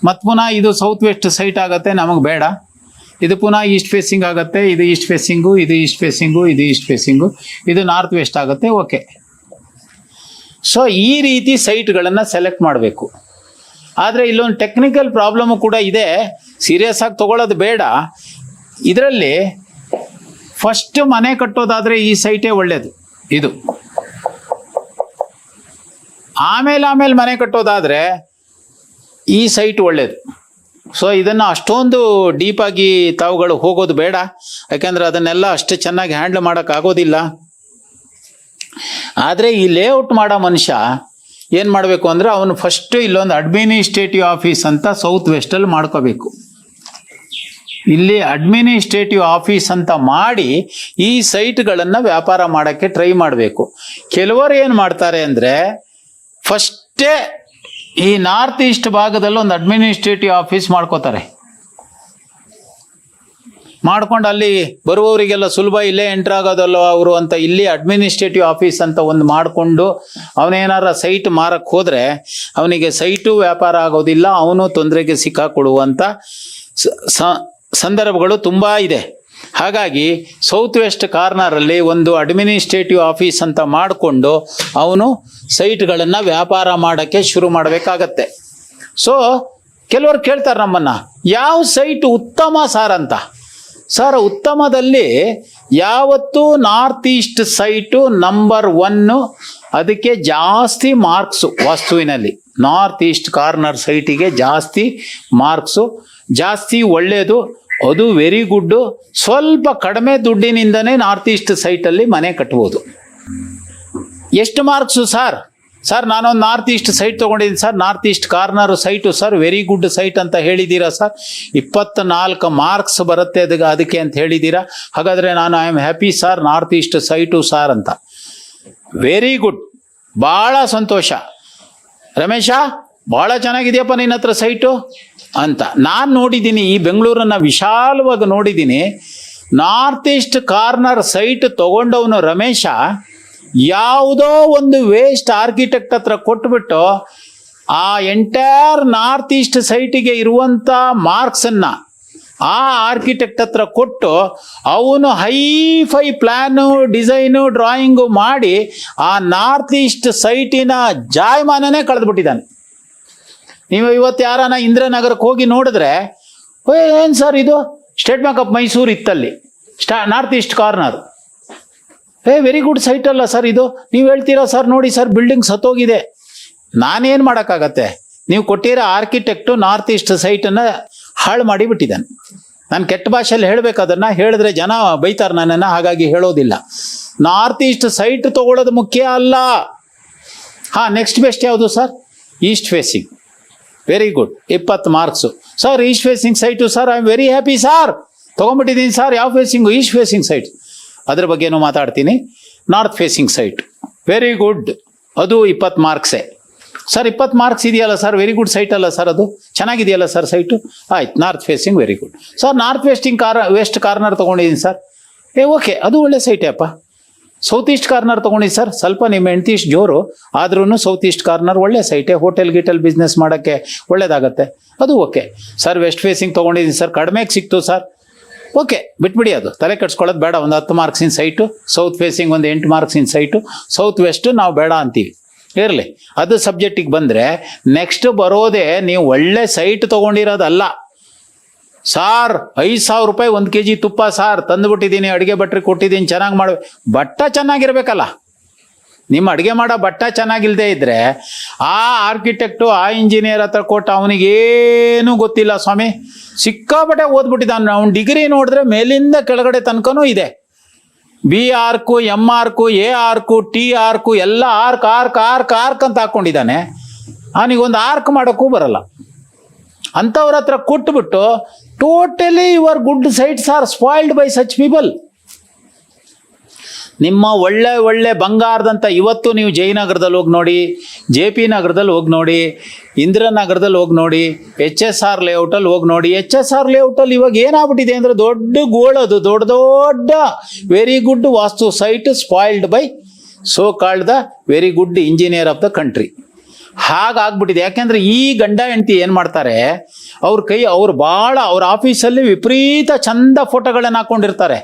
ಮತ್ತು ಪುನಃ ಇದು ಸೌತ್ ವೆಸ್ಟ್ ಸೈಟ್ ಆಗುತ್ತೆ, ನಮಗೆ ಬೇಡ. ಇದು ಪುನಃ ಈಸ್ಟ್ ಫೇಸಿಂಗ್ ಆಗುತ್ತೆ, ಇದು ಈಸ್ಟ್ ಫೇಸಿಂಗು ಇದು ಈಸ್ಟ್ ಫೇಸಿಂಗು ಇದು ಈಸ್ಟ್ ಫೇಸಿಂಗು ಇದು ನಾರ್ತ್ ವೆಸ್ಟ್ ಆಗುತ್ತೆ ಓಕೆ ಸೊ ಈ ರೀತಿ ಸೈಟ್ಗಳನ್ನು ಸೆಲೆಕ್ಟ್ ಮಾಡಬೇಕು. ಆದರೆ ಇಲ್ಲೊಂದು ಟೆಕ್ನಿಕಲ್ ಪ್ರಾಬ್ಲಮ್ ಕೂಡ ಇದೆ. ಸೀರಿಯಸ್ ಆಗಿ ತಗೊಳ್ಳೋದು ಬೇಡ. ಇದರಲ್ಲಿ ಫಸ್ಟ್ ಮನೆ ಕಟ್ಟೋದಾದರೆ ಈ ಸೈಟೇ ಒಳ್ಳೆಯದು ಇದು. ಆಮೇಲೆ ಆಮೇಲೆ ಮನೆ ಕಟ್ಟೋದಾದರೆ ಈ ಸೈಟ್ ಒಳ್ಳೆಯದು ಸೊ ಇದನ್ನು ಅಷ್ಟೊಂದು ಡೀಪಾಗಿ ತಾವುಗಳು ಹೋಗೋದು ಬೇಡ. ಯಾಕೆಂದರೆ ಅದನ್ನೆಲ್ಲ ಅಷ್ಟು ಚೆನ್ನಾಗಿ ಹ್ಯಾಂಡಲ್ ಮಾಡೋಕ್ಕಾಗೋದಿಲ್ಲ ಆದರೆ ಈ ಲೇಔಟ್ ಮಾಡೋ ಮನುಷ್ಯ ಏನು ಮಾಡಬೇಕು ಅಂದರೆ ಅವನು ಫಸ್ಟ್ ಇಲ್ಲೊಂದು ಅಡ್ಮಿನಿಸ್ಟ್ರೇಟಿವ್ ಆಫೀಸ್ ಅಂತ ಸೌತ್ ವೆಸ್ಟಲ್ಲಿ ಮಾಡ್ಕೋಬೇಕು. ಇಲ್ಲಿ ಅಡ್ಮಿನಿಸ್ಟ್ರೇಟಿವ್ ಆಫೀಸ್ ಅಂತ ಮಾಡಿ ಈ ಸೈಟ್ಗಳನ್ನು ವ್ಯಾಪಾರ ಮಾಡೋಕ್ಕೆ ಟ್ರೈ ಮಾಡಬೇಕು. ಕೆಲವರು ಏನು ಮಾಡ್ತಾರೆ ಅಂದರೆ ಫಸ್ಟೇ ಈ ನಾರ್ತ್ ಈಸ್ಟ್ ಭಾಗದಲ್ಲಿ ಒಂದು ಅಡ್ಮಿನಿಸ್ಟ್ರೇಟಿವ್ ಆಫೀಸ್ ಮಾಡ್ಕೋತಾರೆ. ಮಾಡ್ಕೊಂಡು ಅಲ್ಲಿ ಬರುವವರಿಗೆಲ್ಲ ಸುಲಭ ಇಲ್ಲೇ ಎಂಟ್ರ್ ಆಗೋದಲ್ಲ ಅವರು ಅಂತ ಇಲ್ಲಿ ಅಡ್ಮಿನಿಸ್ಟ್ರೇಟಿವ್ ಆಫೀಸ್ ಅಂತ ಒಂದು ಮಾಡಿಕೊಂಡು ಅವನೇನಾರ ಸೈಟ್ ಮಾರಕ್ಕೆ ಹೋದರೆ ಅವನಿಗೆ ಸೈಟು ವ್ಯಾಪಾರ ಆಗೋದಿಲ್ಲ, ಅವನು ತೊಂದರೆಗೆ ಸಿಕ್ಕಾಕೊಡುವಂಥ ಸಂದರ್ಭಗಳು ತುಂಬ ಇದೆ. ಹಾಗಾಗಿ ಸೌತ್ ವೆಸ್ಟ್ ಕಾರ್ನರಲ್ಲಿ ಒಂದು ಅಡ್ಮಿನಿಸ್ಟ್ರೇಟಿವ್ ಆಫೀಸ್ ಅಂತ ಮಾಡಿಕೊಂಡು ಅವನು ಸೈಟ್ಗಳನ್ನು ವ್ಯಾಪಾರ ಮಾಡೋಕ್ಕೆ ಶುರು ಮಾಡಬೇಕಾಗತ್ತೆ. ಸೊ ಕೆಲವರು ಕೇಳ್ತಾರೆ ನಮ್ಮನ್ನು, ಯಾವ ಸೈಟ್ ಉತ್ತಮ ಸಾರ್ ಅಂತ? ಸರ್, ಉತ್ತಮದಲ್ಲಿ ಯಾವತ್ತೂ north east site number one ಅದಕ್ಕೆ ಜಾಸ್ತಿ ಮಾರ್ಕ್ಸು ವಸ್ತುವಿನಲ್ಲಿ. ನಾರ್ತ್ ಈಸ್ಟ್ ಕಾರ್ನರ್ ಸೈಟಿಗೆ ಜಾಸ್ತಿ ಮಾರ್ಕ್ಸು ಜಾಸ್ತಿ ಒಳ್ಳೆಯದು, ಅದು ವೆರಿ ಗುಡ್ಡು ಸ್ವಲ್ಪ ಕಡಿಮೆ ದುಡ್ಡಿನಿಂದನೇ ನಾರ್ತ್ ಈಸ್ಟ್ ಸೈಟಲ್ಲಿ ಮನೆ ಕಟ್ಬೋದು. ಎಷ್ಟು ಮಾರ್ಕ್ಸು ಸರ್? ಸರ್ ನಾನೊಂದು ನಾರ್ತ್ ಈಸ್ಟ್ ಸೈಟ್ ತೊಗೊಂಡಿದ್ದೀನಿ sir north east corner site sir very good site ಅಂತ ಹೇಳಿದ್ದೀರಾ ಸರ್ ಇಪ್ಪತ್ನಾಲ್ಕು ಮಾರ್ಕ್ಸ್ ಬರುತ್ತೆ ಅದಕ್ಕೆ ಅದಕ್ಕೆ ಅಂತ ಹೇಳಿದ್ದೀರಾ? ಹಾಗಾದರೆ ನಾನು I am happy sir north east site sir ಅಂತ. ವೆರಿ ಗುಡ್ ಭಾಳ ಸಂತೋಷ. ರಮೇಶ, ಭಾಳ ಚೆನ್ನಾಗಿದೆಯಪ್ಪ ನಿನ್ನ ಹತ್ರ ಸೈಟು ಅಂತ. ನಾನು ನೋಡಿದ್ದೀನಿ, ಈ ಬೆಂಗಳೂರನ್ನು ವಿಶಾಲವಾಗಿ ನೋಡಿದ್ದೀನಿ. ನಾರ್ತ್ ಈಸ್ಟ್ ಕಾರ್ನರ್ ಸೈಟ್ ತಗೊಂಡವನು ರಮೇಶ ಯಾವುದೋ ಒಂದು ವೇಸ್ಟ್ ಆರ್ಕಿಟೆಕ್ಟ್ ಹತ್ರ ಕೊಟ್ಬಿಟ್ಟು ಆ ಎಂಟೈರ್ ನಾರ್ತ್ ಈಸ್ಟ್ ಸೈಟಿಗೆ ಇರುವಂಥ ಮಾರ್ಕ್ಸನ್ನು ಆ ಆರ್ಕಿಟೆಕ್ಟ್ ಹತ್ರ ಕೊಟ್ಟು ಅವನು hi fi plan design drawing ಮಾಡಿ ಆ ನಾರ್ತ್ ಈಸ್ಟ್ ಸೈಟಿನ ಜಾಯಮಾನನೇ ಕಳೆದ್ಬಿಟ್ಟಿದ್ದಾನೆ. ನೀವು ಇವತ್ತು ಯಾರಾನ ಇಂದ್ರನಗರಕ್ಕೆ ಹೋಗಿ ನೋಡಿದ್ರೆ ಏನು ಸರ್ ಇದು? ಸ್ಟೇಟ್ ಬ್ಯಾಂಕ್ ಆಫ್ ಮೈಸೂರು ಇತ್ತಲ್ಲಿ, ಸ್ಟಾ north east corner a very good site ಅಲ್ಲ ಸರ್ ಇದು. ನೀವು ಹೇಳ್ತೀರಾ ಸರ್ ನೋಡಿ ಸರ್ ಬಿಲ್ಡಿಂಗ್ ಸತ್ತೋಗಿದೆ. ನಾನೇನು ಮಾಡೋಕ್ಕಾಗತ್ತೆ? ನೀವು ಕೊಟ್ಟಿರೋ ಆರ್ಕಿಟೆಕ್ಟು ನಾರ್ತ್ ಈಸ್ಟ್ ಸೈಟನ್ನು ಹಾಳು ಮಾಡಿಬಿಟ್ಟಿದ್ದಾನೆ. ನಾನು ಕೆಟ್ಟ ಭಾಷೆಯಲ್ಲಿ ಹೇಳಬೇಕು ಅದನ್ನು, ಹೇಳಿದ್ರೆ ಜನ ಬೈತಾರೆ ನನ್ನನ್ನು, ಹಾಗಾಗಿ ಹೇಳೋದಿಲ್ಲ. ನಾರ್ತ್ ಈಸ್ಟ್ ಸೈಟ್ ತಗೊಳ್ಳೋದು ಮುಖ್ಯ ಅಲ್ಲ. ಹಾಂ ನೆಕ್ಸ್ಟ್ ಬೆಸ್ಟ್ ಯಾವುದು sir east facing very good ಇಪ್ಪತ್ತು marks sir east facing site sir I am very happy sir ತೊಗೊಂಬಿಟ್ಟಿದ್ದೀನಿ sir ಯಾವ ಫೇಸಿಂಗು ಈಸ್ಟ್ ಫೇಸಿಂಗ್ ಸೈಟ್ ಅದ್ರ ಬಗ್ಗೆನೂ ಮಾತಾಡ್ತೀನಿ. North facing site very good ಅದು ಇಪ್ಪತ್ತು ಮಾರ್ಕ್ಸೇ ಸರ್ ಇಪ್ಪತ್ತು ಮಾರ್ಕ್ಸ್ ಇದೆಯಲ್ಲ ಸರ್ ವೆರಿ ಗುಡ್ ಸೈಟ್ ಅಲ್ಲ ಸರ್ ಅದು? ಚೆನ್ನಾಗಿದೆಯಲ್ಲ ಸರ್ ಸೈಟು ಆಯ್ತು north facing very good sir north westing car west corner ತೊಗೊಂಡಿದ್ದೀನಿ ಸರ್ ಏ ಓಕೆ ಅದು ಒಳ್ಳೆ ಸೈಟೇ ಅಪ್ಪ. ಸೌತ್ ಈಸ್ಟ್ ಕಾರ್ನರ್ ತೊಗೊಂಡಿದ್ದು ಸರ್ ಸ್ವಲ್ಪ ನಿಮ್ಮ ಹೆಂಡತಿ ಜೋರು ಆದ್ರೂ ಸೌತ್ ಈಸ್ಟ್ ಕಾರ್ನರ್ ಒಳ್ಳೆ ಸೈಟೇ ಹೋಟೆಲ್ ಗೀಟೆಲ್ ಬಿಸ್ನೆಸ್ ಮಾಡೋಕ್ಕೆ ಒಳ್ಳೇದಾಗತ್ತೆ. ಅದು ಓಕೆ ಸರ್ ವೆಸ್ಟ್ ಫೇಸಿಂಗ್ ತೊಗೊಂಡಿದ್ದೀನಿ ಸರ್ ಕಡಿಮೆಗೆ ಸಿಕ್ತು ಸರ್ ಓಕೆ ಬಿಟ್ಬಿಡಿ ಅದು. ತಲೆ ಕಟ್ಸ್ಕೊಳ್ಳೋದು ಬೇಡ. ಒಂದು ಹತ್ತು ಮಾರ್ಕ್ಸಿನ ಸೈಟು ಸೌತ್ ಫೇಸಿಂಗ್ ಒಂದು ಎಂಟು ಮಾರ್ಕ್ಸಿನ ಸೈಟು ಸೌತ್ ವೆಸ್ಟು ನಾವು ಬೇಡ ಅಂತೀವಿ. ಇರಲಿ. ಅದು ಸಬ್ಜೆಕ್ಟಿಗೆ ಬಂದರೆ ನೆಕ್ಸ್ಟ್ ಬರೋದೇ ನೀವು ಒಳ್ಳೆ ಸೈಟ್ ತೊಗೊಂಡಿರೋದಲ್ಲ. ಸಾರ್, ಐದು ಸಾವಿರ ರೂಪಾಯಿ ಒಂದು ಕೆ ಜಿ ತುಪ್ಪ ಸಾರ್ ತಂದುಬಿಟ್ಟಿದ್ದೀನಿ ಅಡುಗೆ ಭಟ್ರಿಗೆ ಕೊಟ್ಟಿದ್ದೀನಿ ಚೆನ್ನಾಗಿ ಮಾಡ. ಬಟ್ಟ ಚೆನ್ನಾಗಿರ್ಬೇಕಲ್ಲ. ನಿಮ್ಮ ಅಡುಗೆ ಮಾಡೋ ಬಟ್ಟ ಚೆನ್ನಾಗಿಲ್ಲದೆ ಇದ್ದರೆ ಆ ಆರ್ಕಿಟೆಕ್ಟು ಆ ಇಂಜಿನಿಯರ್ ಹತ್ರ ಕೊಟ್ಟು ಅವನಿಗೇನು ಗೊತ್ತಿಲ್ಲ, ಸ್ವಾಮಿ. ಸಿಕ್ಕಾಪಟ್ಟೆ ಓದ್ಬಿಟ್ಟಿದ್ದಾನೆ. ಅವ್ನು ಡಿಗ್ರಿ ನೋಡಿದ್ರೆ ಮೇಲಿಂದ ಕೆಳಗಡೆ ತನಕನೂ ಇದೆ. B arch M arch A arch T arch ಎಲ್ಲ ಆರ್ಕ್ ಆರ್ಕ್ ಆರ್ಕ್ ಆರ್ಕ್ ಅಂತ ಹಾಕ್ಕೊಂಡಿದ್ದಾನೆ ಅವನಿಗೊಂದು ಆರ್ಕ್ ಮಾಡೋಕ್ಕೂ ಬರಲ್ಲ. ಅಂಥವ್ರ ಹತ್ರ ಕೊಟ್ಬಿಟ್ಟು totally your good sites are spoiled by such people ನಿಮ್ಮ ಒಳ್ಳೆ ಒಳ್ಳೆ ಬಂಗಾರದಂಥ ಇವತ್ತು ನೀವು ಜಯನಗರದಲ್ಲಿ ಹೋಗಿ ನೋಡಿ, ಜೆ ಪಿ ನಗರದಲ್ಲಿ ಹೋಗಿ ನೋಡಿ ಇಂದಿರಾನಗರದಲ್ಲಿ ಹೋಗಿ ನೋಡಿ, ಎಚ್ ಎಸ್ ಆರ್ ಲೇಔಟಲ್ಲಿ ಹೋಗಿ ನೋಡಿ. ಎಚ್ ಎಸ್ ಆರ್ ಲೇಔಟಲ್ಲಿ ಇವಾಗ ಏನಾಗ್ಬಿಟ್ಟಿದೆ ಅಂದರೆ ದೊಡ್ಡ ಗೋಳದು ದೊಡ್ಡ ದೊಡ್ಡ very good vastu site spoiled by so called the very good engineer of the country ಹಾಗಾಗ್ಬಿಟ್ಟಿದೆ. ಯಾಕೆಂದ್ರೆ ಈ ಗಂಡ ಹೆಂಡತಿ ಏನು ಮಾಡ್ತಾರೆ, ಅವ್ರ ಕೈ, ಅವ್ರು ಭಾಳ ಅವ್ರ ಆಫೀಸಲ್ಲಿ ವಿಪರೀತ ಚಂದ ಫೋಟೋಗಳನ್ನು ಹಾಕೊಂಡಿರ್ತಾರೆ.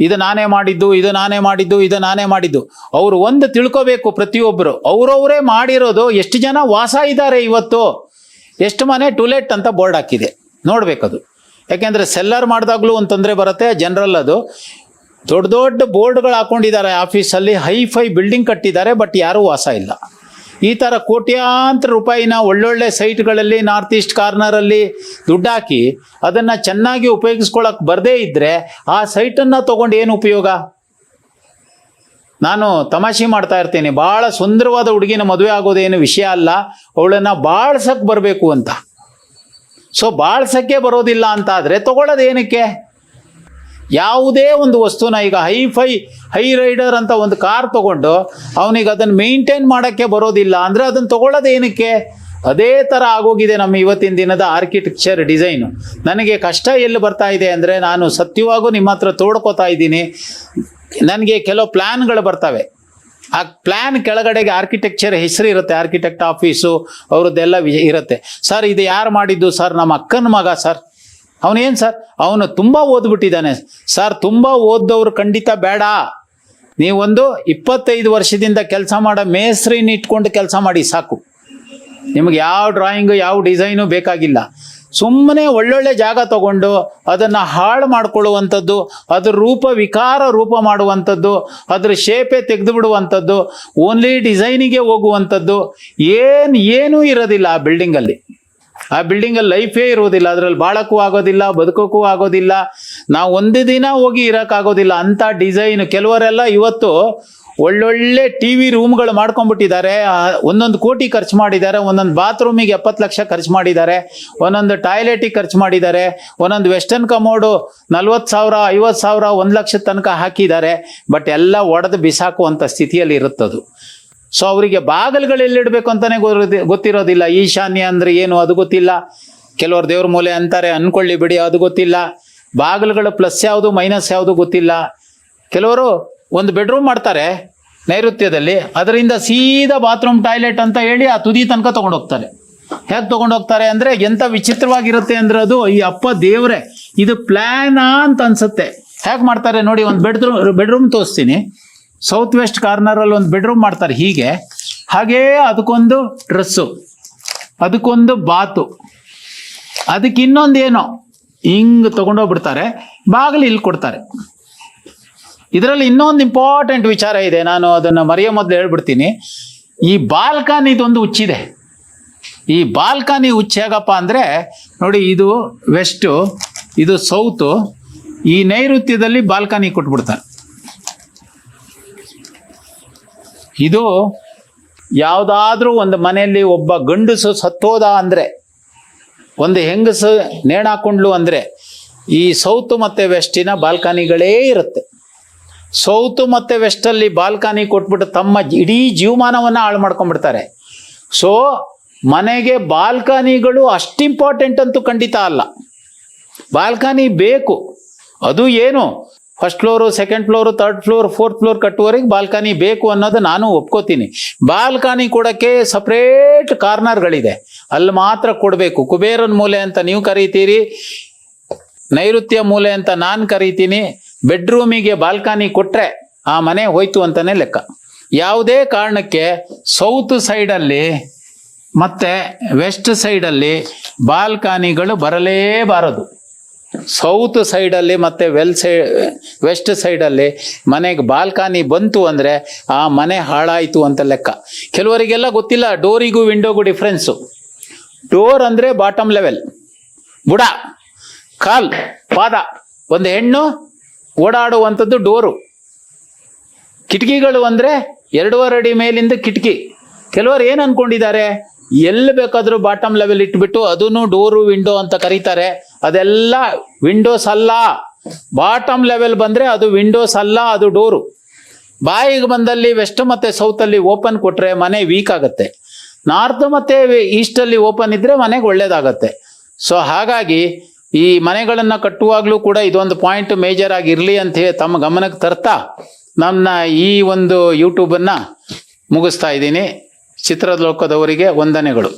ಇದು ನಾನೇ ಮಾಡಿದ್ದು, ಇದು ನಾನೇ ಮಾಡಿದ್ದು, ಇದು ನಾನೇ ಮಾಡಿದ್ದು. ಅವರು ಒಂದು ತಿಳ್ಕೋಬೇಕು ಪ್ರತಿಯೊಬ್ಬರು ಅವರವರೇ ಮಾಡಿರೋದು ಎಷ್ಟು ಜನ ವಾಸ ಇದ್ದಾರೆ ಇವತ್ತು? ಎಷ್ಟು ಮನೆ ಟುಲೆಟ್ ಅಂತ ಬೋರ್ಡ್ ಹಾಕಿದೆ. ನೋಡ್ಬೇಕದು. ಯಾಕೆಂದರೆ ಸೆಲ್ಲರ್ ಮಾಡಿದಾಗಲೂ ಒಂದು ತೊಂದರೆ ಬರುತ್ತೆ ಜನರಲ್ ಅದು. ದೊಡ್ಡ ದೊಡ್ಡ ಬೋರ್ಡ್ಗಳು ಹಾಕೊಂಡಿದ್ದಾರೆ ಆಫೀಸಲ್ಲಿ ಹೈ ಫೈ ಬಿಲ್ಡಿಂಗ್ ಕಟ್ಟಿದ್ದಾರೆ, ಬಟ್ ಯಾರೂ ವಾಸ ಇಲ್ಲ. ಈ ಥರ ಕೋಟ್ಯಾಂತರ ರೂಪಾಯಿನ ಒಳ್ಳೊಳ್ಳೆ ಸೈಟ್ಗಳಲ್ಲಿ ನಾರ್ತ್ ಈಸ್ಟ್ ಕಾರ್ನರಲ್ಲಿ ದುಡ್ಡು ಹಾಕಿ ಅದನ್ನು ಚೆನ್ನಾಗಿ ಉಪಯೋಗಿಸ್ಕೊಳಕ್ಕೆ ಬರದೇ ಇದ್ದರೆ ಆ ಸೈಟನ್ನು ತೊಗೊಂಡು ಏನು ಉಪಯೋಗ? ನಾನು ತಮಾಷೆ ಮಾಡ್ತಾ ಇರ್ತೀನಿ. ಭಾಳ ಸುಂದರವಾದ ಹುಡುಗಿನ ಮದುವೆ ಆಗೋದೇನು ವಿಷಯ ಅಲ್ಲ. ಅವಳನ್ನು ಬಾಳ್ಸಕ್ಕೆ ಬರಬೇಕು ಅಂತ. ಸೊ ಬಾಳ್ಸಕ್ಕೆ ಬರೋದಿಲ್ಲ ಅಂತ ಆದರೆ ತಗೊಳ್ಳೋದು ಏನಕ್ಕೆ ಯಾವುದೇ ಒಂದು ವಸ್ತುನ ಈಗ ಹೈ ಫೈ ಹೈ ರೈಡರ್ ಅಂತ ಒಂದು ಕಾರ್ ತಗೊಂಡು ಅವನಿಗೆ ಅದನ್ನು ಮೇಂಟೈನ್ ಮಾಡೋಕ್ಕೆ ಬರೋದಿಲ್ಲ ಅಂದರೆ ಅದನ್ನು ತಗೊಳ್ಳೋದು ಏನಕ್ಕೆ? ಅದೇ ಥರ ಆಗೋಗಿದೆ ನಮ್ಮ ಇವತ್ತಿನ ದಿನದ ಆರ್ಕಿಟೆಕ್ಚರ್ ಡಿಸೈನು ನನಗೆ ಕಷ್ಟ ಎಲ್ಲಿ ಬರ್ತಾ ಇದೆ ಅಂದರೆ ನಾನು ಸತ್ಯವಾಗೂ ನಿಮ್ಮ ಹತ್ರ ತೋಡ್ಕೋತಾ ಇದ್ದೀನಿ. ನನಗೆ ಕೆಲವು ಪ್ಲ್ಯಾನ್ಗಳು ಬರ್ತವೆ. ಆ ಪ್ಲ್ಯಾನ್ ಕೆಳಗಡೆಗೆ ಆರ್ಕಿಟೆಕ್ಚರ್ ಹೆಸರು ಇರುತ್ತೆ ಆರ್ಕಿಟೆಕ್ಟ್ ಆಫೀಸು ಅವ್ರದ್ದೆಲ್ಲ ಇರುತ್ತೆ. ಸರ್, ಇದು ಯಾರು ಮಾಡಿದ್ದು? ಸರ್, ನಮ್ಮ ಅಕ್ಕನ ಮಗ, ಸರ್. ಅವನೇನು ಸರ್? ಅವನು ತುಂಬ ಓದ್ಬಿಟ್ಟಿದ್ದಾನೆ. ಸರ್, ತುಂಬ ಓದ್ದವ್ರು ಖಂಡಿತ ಬೇಡ. ನೀವೊಂದು ಇಪ್ಪತ್ತೈದು ವರ್ಷದಿಂದ ಕೆಲಸ ಮಾಡೋ ಮೇಸ್ರಿನ ಇಟ್ಕೊಂಡು ಕೆಲಸ ಮಾಡಿ, ಸಾಕು. ನಿಮಗೆ ಯಾವ ಡ್ರಾಯಿಂಗು ಯಾವ ಡಿಸೈನು ಬೇಕಾಗಿಲ್ಲ. ಸುಮ್ಮನೆ ಒಳ್ಳೊಳ್ಳೆ ಜಾಗ ತಗೊಂಡು ಅದನ್ನು ಹಾಳು ಮಾಡ್ಕೊಳ್ಳುವಂಥದ್ದು, ಅದ್ರ ರೂಪ ವಿಕಾರ ರೂಪ ಮಾಡುವಂಥದ್ದು, ಅದ್ರ ಶೇಪೇ ತೆಗೆದು ಬಿಡುವಂಥದ್ದು ಓನ್ಲಿ ಡಿಸೈನಿಗೆ ಹೋಗುವಂಥದ್ದು, ಏನು, ಏನೂ ಇರೋದಿಲ್ಲ ಆ ಬಿಲ್ಡಿಂಗಲ್ಲಿ ಆ ಬಿಲ್ಡಿಂಗಲ್ಲಿ ಲೈಫೇ ಇರುವುದಿಲ್ಲ, ಅದರಲ್ಲಿ ಬಾಳಕ್ಕೂ ಆಗೋದಿಲ್ಲ, ಬದುಕೋಕ್ಕೂ ಆಗೋದಿಲ್ಲ. ನಾವು ಒಂದು ದಿನ ಹೋಗಿ ಇರೋಕ್ಕಾಗೋದಿಲ್ಲ ಅಂಥ ಡಿಸೈನ್ ಕೆಲವರೆಲ್ಲ ಇವತ್ತು ಒಳ್ಳೊಳ್ಳೆ ಟಿ ವಿ ರೂಮ್ಗಳು ಮಾಡ್ಕೊಂಡ್ಬಿಟ್ಟಿದ್ದಾರೆ. ಒಂದೊಂದು ಕೋಟಿ ಖರ್ಚು ಮಾಡಿದ್ದಾರೆ, ಒಂದೊಂದು ಬಾತ್ರೂಮಿಗೆ ಎಪ್ಪತ್ತು ಲಕ್ಷ ಖರ್ಚು ಮಾಡಿದ್ದಾರೆ, ಒಂದೊಂದು ಟಾಯ್ಲೆಟಿಗೆ ಖರ್ಚು ಮಾಡಿದ್ದಾರೆ, ಒಂದೊಂದು ವೆಸ್ಟರ್ನ್ ಕಮೋಡು ನಲ್ವತ್ತು ಸಾವಿರ, ಐವತ್ತು ಸಾವಿರ, ಒಂದು ಲಕ್ಷದ ತನಕ ಹಾಕಿದ್ದಾರೆ ಬಟ್ ಎಲ್ಲ ಒಡೆದು ಬಿಸಾಕುವಂಥ ಸ್ಥಿತಿಯಲ್ಲಿ ಇರುತ್ತದು. ಸೊ ಅವರಿಗೆ ಬಾಗಿಲುಗಳು ಎಲ್ಲಿಡಬೇಕು ಅಂತಲೇ ಗೊತ್ತಿರೋದಿಲ್ಲ. ಈಶಾನ್ಯ ಅಂದರೆ ಏನು ಅದು ಗೊತ್ತಿಲ್ಲ. ಕೆಲವರು ದೇವ್ರ ಮೂಲೆ ಅಂತಾರೆ, ಅನ್ಕೊಳ್ಳಿ ಬಿಡಿ, ಅದು ಗೊತ್ತಿಲ್ಲ. ಬಾಗಿಲುಗಳು ಪ್ಲಸ್ ಯಾವುದು, ಮೈನಸ್ ಯಾವುದು ಗೊತ್ತಿಲ್ಲ. ಕೆಲವರು ಒಂದು ಬೆಡ್ರೂಮ್ ಮಾಡ್ತಾರೆ ನೈಋತ್ಯದಲ್ಲಿ. ಅದರಿಂದ ಸೀದಾ ಬಾತ್ರೂಮ್, ಟಾಯ್ಲೆಟ್ ಅಂತ ಹೇಳಿ ಆ ತುದಿ ತನಕ ತೊಗೊಂಡೋಗ್ತಾರೆ. ಹೇಗೆ ತೊಗೊಂಡೋಗ್ತಾರೆ ಅಂದರೆ ಎಂಥ ವಿಚಿತ್ರವಾಗಿರುತ್ತೆ ಅಂದ್ರೆ ಅದು ಈ ಅಪ್ಪ ದೇವ್ರೆ, ಇದು ಪ್ಲ್ಯಾನಾ ಅಂತ ಅನ್ಸುತ್ತೆ. ಹೇಗೆ ಮಾಡ್ತಾರೆ ನೋಡಿ, ಒಂದು ಬೆಡ್ರೂಮ್ ಬೆಡ್ರೂಮ್ ತೋರಿಸ್ತೀನಿ. ಸೌತ್ ವೆಸ್ಟ್ ಕಾರ್ನರಲ್ಲಿ ಒಂದು ಬೆಡ್ರೂಮ್ ಮಾಡ್ತಾರೆ ಹೀಗೆ. ಹಾಗೇ ಅದಕ್ಕೊಂದು ಡ್ರೆಸ್ಸು ಅದಕ್ಕೊಂದು ಬಾತು ಅದಕ್ಕೆ ಇನ್ನೊಂದು ಇನ್ನೊಂದೇನೋ ಹಿಂಗೆ ತೊಗೊಂಡೋಗ್ಬಿಡ್ತಾರೆ ಬಾಗಿಲು ಇಲ್ಲಿ ಕೊಡ್ತಾರೆ. ಇದರಲ್ಲಿ ಇನ್ನೊಂದು ಇಂಪಾರ್ಟೆಂಟ್ ವಿಚಾರ ಇದೆ. ನಾನು ಅದನ್ನು ಮರೆಯೋ ಮೊದಲು ಹೇಳ್ಬಿಡ್ತೀನಿ. ಈ ಬಾಲ್ಕನಿದೊಂದು ಹುಚ್ಚಿದೆ ಈ ಬಾಲ್ಕನಿ ಹುಚ್ಚು ಹೇಗಪ್ಪ ಅಂದರೆ, ನೋಡಿ ಇದು ವೆಸ್ಟು ಇದು ಸೌತು ಈ ನೈಋತ್ಯದಲ್ಲಿ ಬಾಲ್ಕನಿ ಕೊಟ್ಬಿಡ್ತಾರೆ. ಇದು ಯಾವುದಾದ್ರೂ ಒಂದು ಮನೆಯಲ್ಲಿ ಒಬ್ಬ ಗಂಡಸು ಸತ್ತೋದ ಅಂದರೆ, ಒಂದು ಹೆಂಗಸು ನೇಣಾಕೊಂಡ್ಲು ಅಂದರೆ, ಈ ಸೌತ್ ಮತ್ತು ವೆಸ್ಟಿನ ಬಾಲ್ಕನಿಗಳೇ ಇರುತ್ತೆ. ಸೌತ್ ಮತ್ತು ವೆಸ್ಟಲ್ಲಿ ಬಾಲ್ಕನಿ ಕೊಟ್ಬಿಟ್ಟು ತಮ್ಮ ಇಡೀ ಜೀವಮಾನವನ್ನು ಹಾಳು ಮಾಡ್ಕೊಂಡ್ಬಿಡ್ತಾರೆ. ಸೊ, ಮನೆಗೆ ಬಾಲ್ಕನಿಗಳು ಅಷ್ಟು ಇಂಪಾರ್ಟೆಂಟ್ ಅಂತೂ ಖಂಡಿತ ಅಲ್ಲ. ಬಾಲ್ಕನಿ ಬೇಕು. ಅದು ಏನು? First floor second floor third floor fourth floor ಕಟ್ಟುವವರೆಗೆ balcony ಬೇಕು ಅನ್ನೋದು ನಾನು ಒಪ್ಕೋತೀನಿ. ಬಾಲ್ಕನಿ ಕೊಡೋಕ್ಕೆ ಸಪ್ರೇಟ್ ಕಾರ್ನರ್ಗಳಿದೆ. ಅಲ್ಲಿ ಮಾತ್ರ ಕೊಡಬೇಕು. ಕುಬೇರನ್ ಮೂಲೆ ಅಂತ ನೀವು ಕರೀತೀರಿ, ನೈಋತ್ಯ ಮೂಲೆ ಅಂತ ನಾನು ಕರೀತೀನಿ. ಬೆಡ್ರೂಮಿಗೆ ಬಾಲ್ಕನಿ ಕೊಟ್ಟರೆ ಆ ಮನೆ ಹೋಯ್ತು ಅಂತಾನೆ ಲೆಕ್ಕ. ಯಾವುದೇ ಕಾರಣಕ್ಕೆ ಸೌತ್ ಸೈಡಲ್ಲಿ ಮತ್ತು ವೆಸ್ಟ್ ಸೈಡಲ್ಲಿ ಬಾಲ್ಕನಿಗಳು ಬರಲೇಬಾರದು ಸೌತ್ ಸೈಡಲ್ಲಿ ಮತ್ತು ವೆಲ್ ಸೈ, ವೆಸ್ಟ್ ಸೈಡಲ್ಲಿ ಮನೆಗೆ ಬಾಲ್ಕನಿ ಬಂತು ಅಂದರೆ ಆ ಮನೆ ಹಾಳಾಯಿತು ಅಂತ ಲೆಕ್ಕ. ಕೆಲವರಿಗೆಲ್ಲ ಗೊತ್ತಿಲ್ಲ, ಡೋರಿಗೂ ವಿಂಡೋಗೂ ಡಿಫ್ರೆನ್ಸು ಡೋರ್ ಅಂದರೆ ಬಾಟಮ್ ಲೆವೆಲ್. ಬುಡ, ಕಾಲ್, ಪಾದ, ಒಂದು ಹೆಣ್ಣು ಓಡಾಡುವಂಥದ್ದು ಡೋರು. ಕಿಟಕಿಗಳು ಅಂದರೆ ಎರಡೂವರೆ ಅಡಿ ಮೇಲಿಂದ ಕಿಟಕಿ. ಕೆಲವರು ಏನು ಅನ್ಕೊಂಡಿದ್ದಾರೆ? ಎಲ್ಲಿ ಬೇಕಾದರೂ ಬಾಟಮ್ ಲೆವೆಲ್ ಇಟ್ಬಿಟ್ಟು ಅದನ್ನು ಡೋರು ವಿಂಡೋ ಅಂತ ಕರೀತಾರೆ. ಅದೆಲ್ಲ ವಿಂಡೋಸ್ ಅಲ್ಲ. ಬಾಟಮ್ ಲೆವೆಲ್ ಬಂದರೆ ಅದು ವಿಂಡೋಸ್ ಅಲ್ಲ, ಅದು ಡೋರು. ಬಾಯಿಗೆ ಬಂದಲ್ಲಿ ವೆಸ್ಟ್ ಮತ್ತು ಸೌತಲ್ಲಿ ಓಪನ್ ಕೊಟ್ಟರೆ ಮನೆ ವೀಕ್ ಆಗುತ್ತೆ. ನಾರ್ತ್ ಮತ್ತು ಈಸ್ಟಲ್ಲಿ ಓಪನ್ ಇದ್ದರೆ ಮನೆಗೆ ಒಳ್ಳೇದಾಗತ್ತೆ. ಸೊ ಹಾಗಾಗಿ ಈ ಮನೆಗಳನ್ನು ಕಟ್ಟುವಾಗಲೂ ಕೂಡ ಇದೊಂದು ಪಾಯಿಂಟ್ ಮೇಜರ್ ಆಗಿ ಇರಲಿ ಅಂತ ತಮ್ಮ ಗಮನಕ್ಕೆ ತರ್ತಾ ನನ್ನ ಈ ಒಂದು ಯೂಟ್ಯೂಬನ್ನು ಮುಗಿಸ್ತಾ ಇದ್ದೀನಿ. ಚಿತ್ರಲೋಕದವರಿಗೆ ವಂದನೆಗಳು.